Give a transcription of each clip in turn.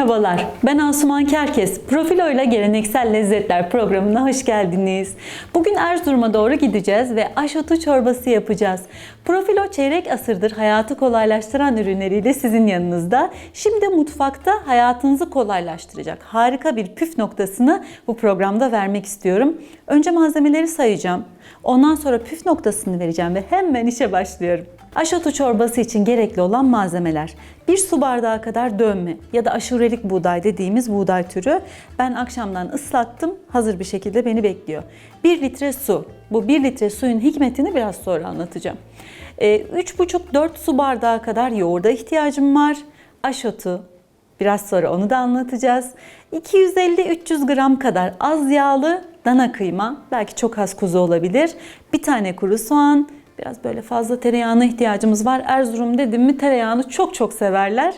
Merhabalar, ben Asuman Kerkes. Profilo ile Geleneksel Lezzetler programına hoş geldiniz. Bugün Erzurum'a doğru gideceğiz ve aşotu çorbası yapacağız. Profilo çeyrek asırdır hayatı kolaylaştıran ürünleriyle sizin yanınızda. Şimdi mutfakta hayatınızı kolaylaştıracak harika bir püf noktasını bu programda vermek istiyorum. Önce malzemeleri sayacağım. Ondan sonra püf noktasını vereceğim ve hemen işe başlıyorum. Aşotu çorbası için gerekli olan malzemeler. 1 su bardağı kadar dönme ya da aşurelik buğday dediğimiz buğday türü. Ben akşamdan ıslattım. Hazır bir şekilde beni bekliyor. 1 litre su. Bu 1 litre suyun hikmetini biraz sonra anlatacağım. Ee, 3,5-4 su bardağı kadar yoğurda ihtiyacım var. Aşotu, Biraz sonra onu da anlatacağız. 250-300 gram kadar az yağlı dana kıyma, belki çok az kuzu olabilir. Bir tane kuru soğan, biraz böyle fazla tereyağına ihtiyacımız var. Erzurum dedim mi tereyağını çok çok severler.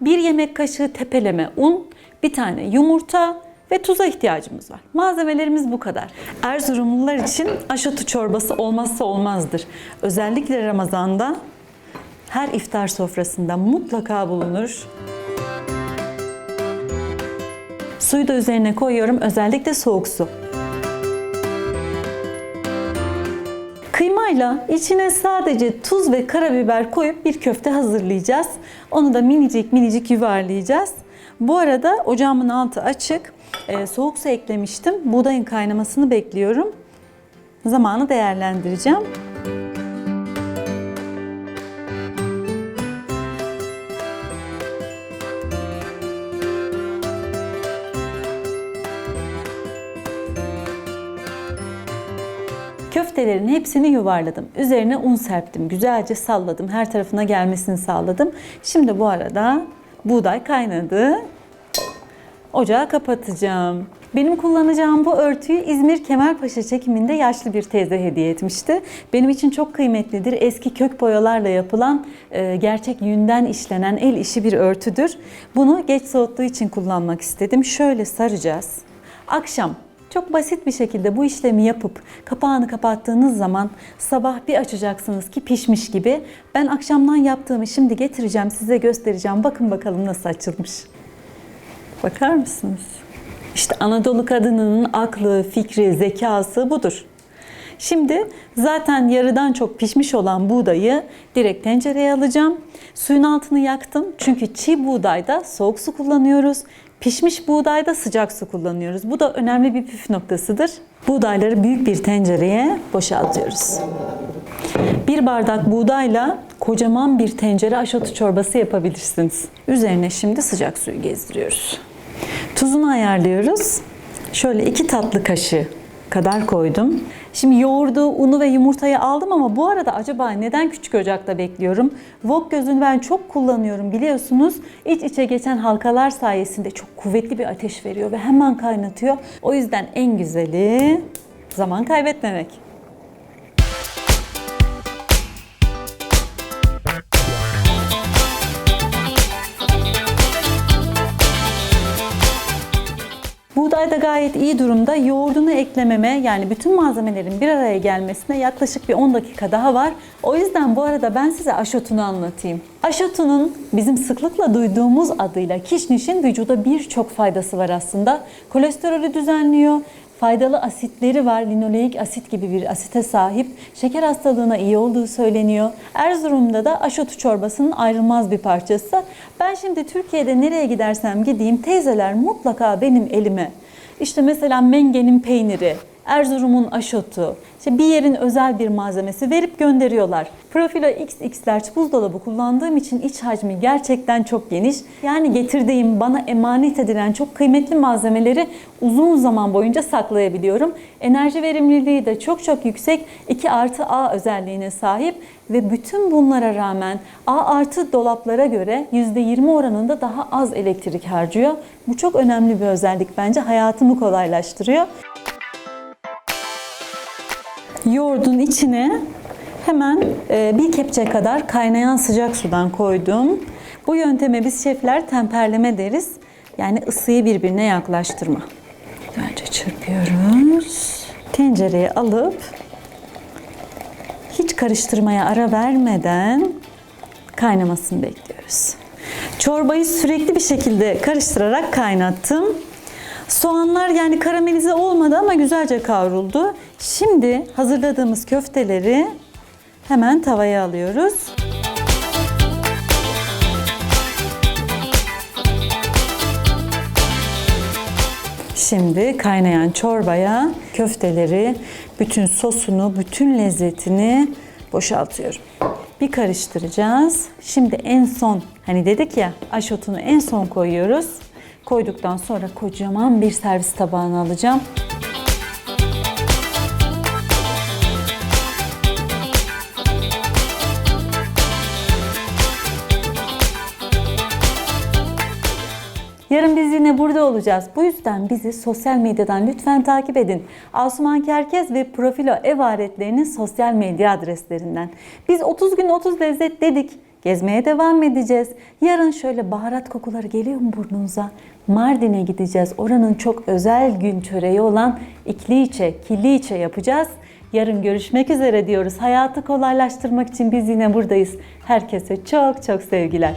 Bir yemek kaşığı tepeleme un, bir tane yumurta ve tuza ihtiyacımız var. Malzemelerimiz bu kadar. Erzurumlular için aşotu çorbası olmazsa olmazdır. Özellikle Ramazan'da her iftar sofrasında mutlaka bulunur. Suyu da üzerine koyuyorum. Özellikle soğuk su. Kıymayla içine sadece tuz ve karabiber koyup bir köfte hazırlayacağız. Onu da minicik minicik yuvarlayacağız. Bu arada ocağımın altı açık. Ee, soğuk su eklemiştim. Buğdayın kaynamasını bekliyorum. Zamanı değerlendireceğim. Köftelerin hepsini yuvarladım. Üzerine un serptim. Güzelce salladım. Her tarafına gelmesini sağladım. Şimdi bu arada buğday kaynadı. Ocağı kapatacağım. Benim kullanacağım bu örtüyü İzmir Kemalpaşa çekiminde yaşlı bir teyze hediye etmişti. Benim için çok kıymetlidir. Eski kök boyalarla yapılan, e, gerçek yünden işlenen el işi bir örtüdür. Bunu geç soğuttuğu için kullanmak istedim. Şöyle saracağız. Akşam çok basit bir şekilde bu işlemi yapıp kapağını kapattığınız zaman sabah bir açacaksınız ki pişmiş gibi. Ben akşamdan yaptığımı şimdi getireceğim size göstereceğim. Bakın bakalım nasıl açılmış. Bakar mısınız? İşte Anadolu kadınının aklı, fikri, zekası budur. Şimdi zaten yarıdan çok pişmiş olan buğdayı direkt tencereye alacağım. Suyun altını yaktım çünkü çiğ buğdayda soğuk su kullanıyoruz. Pişmiş buğdayda sıcak su kullanıyoruz. Bu da önemli bir püf noktasıdır. Buğdayları büyük bir tencereye boşaltıyoruz. Bir bardak buğdayla kocaman bir tencere aşotu çorbası yapabilirsiniz. Üzerine şimdi sıcak suyu gezdiriyoruz. Tuzunu ayarlıyoruz. Şöyle iki tatlı kaşığı kadar koydum. Şimdi yoğurdu, unu ve yumurtayı aldım ama bu arada acaba neden küçük ocakta bekliyorum? Wok gözünü ben çok kullanıyorum biliyorsunuz. İç içe geçen halkalar sayesinde çok kuvvetli bir ateş veriyor ve hemen kaynatıyor. O yüzden en güzeli zaman kaybetmemek. Buğday da gayet iyi durumda. Yoğurdunu eklememe yani bütün malzemelerin bir araya gelmesine yaklaşık bir 10 dakika daha var. O yüzden bu arada ben size aşotunu anlatayım. Aşotunun bizim sıklıkla duyduğumuz adıyla kişnişin vücuda birçok faydası var aslında. Kolesterolü düzenliyor, faydalı asitleri var. Linoleik asit gibi bir asite sahip. Şeker hastalığına iyi olduğu söyleniyor. Erzurum'da da aşotu çorbasının ayrılmaz bir parçası. Ben şimdi Türkiye'de nereye gidersem gideyim teyzeler mutlaka benim elime işte mesela mengenin peyniri, Erzurum'un aşotu, işte bir yerin özel bir malzemesi verip gönderiyorlar. Profilo XX large buzdolabı kullandığım için iç hacmi gerçekten çok geniş. Yani getirdiğim bana emanet edilen çok kıymetli malzemeleri uzun zaman boyunca saklayabiliyorum. Enerji verimliliği de çok çok yüksek 2 artı A özelliğine sahip ve bütün bunlara rağmen A artı dolaplara göre %20 oranında daha az elektrik harcıyor. Bu çok önemli bir özellik bence hayatımı kolaylaştırıyor. Yoğurdun içine hemen e, bir kepçe kadar kaynayan sıcak sudan koydum. Bu yönteme biz şefler temperleme deriz. Yani ısıyı birbirine yaklaştırma. Önce çırpıyoruz. Tencereye alıp hiç karıştırmaya ara vermeden kaynamasını bekliyoruz. Çorbayı sürekli bir şekilde karıştırarak kaynattım. Soğanlar yani karamelize olmadı ama güzelce kavruldu. Şimdi hazırladığımız köfteleri hemen tavaya alıyoruz. Şimdi kaynayan çorbaya köfteleri, bütün sosunu, bütün lezzetini boşaltıyorum. Bir karıştıracağız. Şimdi en son hani dedik ya aşotunu en son koyuyoruz. Koyduktan sonra kocaman bir servis tabağına alacağım. Yarın biz yine burada olacağız. Bu yüzden bizi sosyal medyadan lütfen takip edin. Asuman Kerkez ve Profilo ev aletlerinin sosyal medya adreslerinden. Biz 30 gün 30 lezzet dedik. Gezmeye devam edeceğiz. Yarın şöyle baharat kokuları geliyor mu burnunuza? Mardin'e gideceğiz. Oranın çok özel gün çöreği olan ikliçe, kiliçe yapacağız. Yarın görüşmek üzere diyoruz. Hayatı kolaylaştırmak için biz yine buradayız. Herkese çok çok sevgiler.